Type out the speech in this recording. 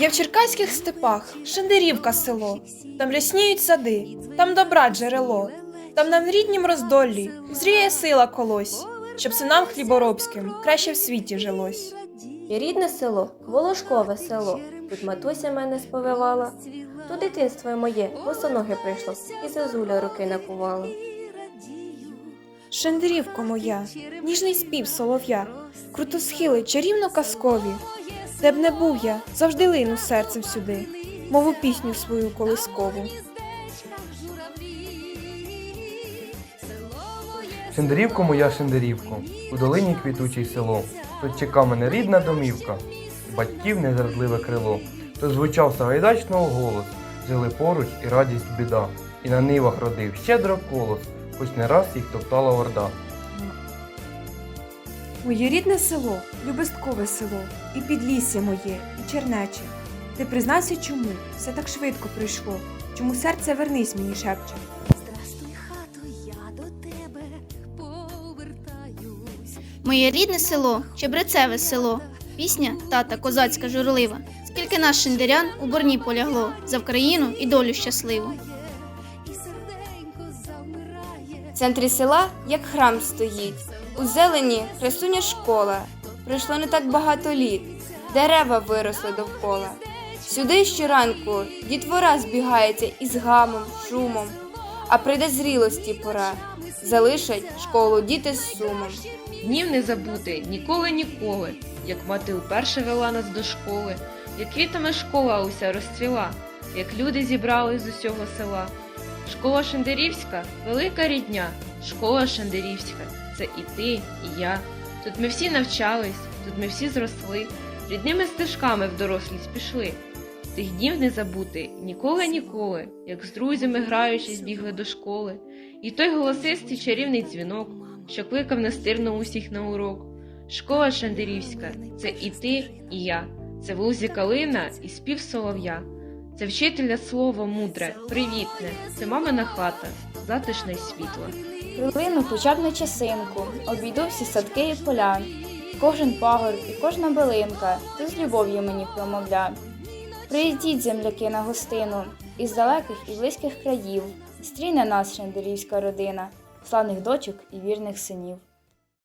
Я в черкаських степах, Шендерівка село, там рясніють сади, там добра джерело, там на ріднім роздоллі зріє сила колось, щоб синам хліборобським краще в світі жилось. І рідне село, Волошкове село. Тут матуся мене сповивала. Тут дитинство моє, босоноги прийшло, і зазуля руки накувала. Шендерівко моя, ніжний спів солов'я, крутосхили чарівно казкові. Де б не був я, завжди лину серцем сюди, мову пісню свою колискову. Шендерівко моя шендерівко, у долині квітучий село. Тут чека мене рідна домівка, батьків незрадливе крило. То звучав сагайдачного голос, жили поруч і радість біда. І на нивах родив щедро колос, хоч не раз їх топтала орда. Моє рідне село, любисткове село, і підлісся моє, і чернече. Ти признайся, чому все так швидко прийшло, чому серце вернись мені шепче. Здрастуй, хато, я до тебе повертаюсь. Моє рідне село, Чебрецеве село, пісня тата козацька журлива. Скільки наш шиндерян у борні полягло за Вкраїну і долю щасливу. І серденько завмирає. В центрі села як храм стоїть. У зелені красуня школа. Пройшло не так багато літ, дерева виросли довкола. Сюди щоранку дітвора збігається із гамом, шумом, а прийде зрілості пора. Залишать школу діти з сумом. Днів не забути ніколи ніколи, як мати уперше вела нас до школи, як квітами школа уся розцвіла, як люди зібрались з усього села. Школа Шендерівська велика рідня, школа Шендерівська це і ти, і я. Тут ми всі навчались, тут ми всі зросли, рідними стежками в дорослість пішли. Тих днів не забути ніколи ніколи, як з друзями граючись бігли до школи, і той голосистий чарівний дзвінок, що кликав настирно усіх на урок. Школа Шандерівська це і ти, і я, це в лузі калина і спів солов'я, це вчителя слово мудре, привітне, це мамина хата, затишна й світла. Хвилину хоча б на часинку, обійду всі садки і поля. Кожен пагор і кожна билинка, ти з любов'ю мені промовля. Приїздіть, земляки, на гостину, із далеких і близьких країв. Стріне нас шендерівська родина, славних дочок і вірних синів.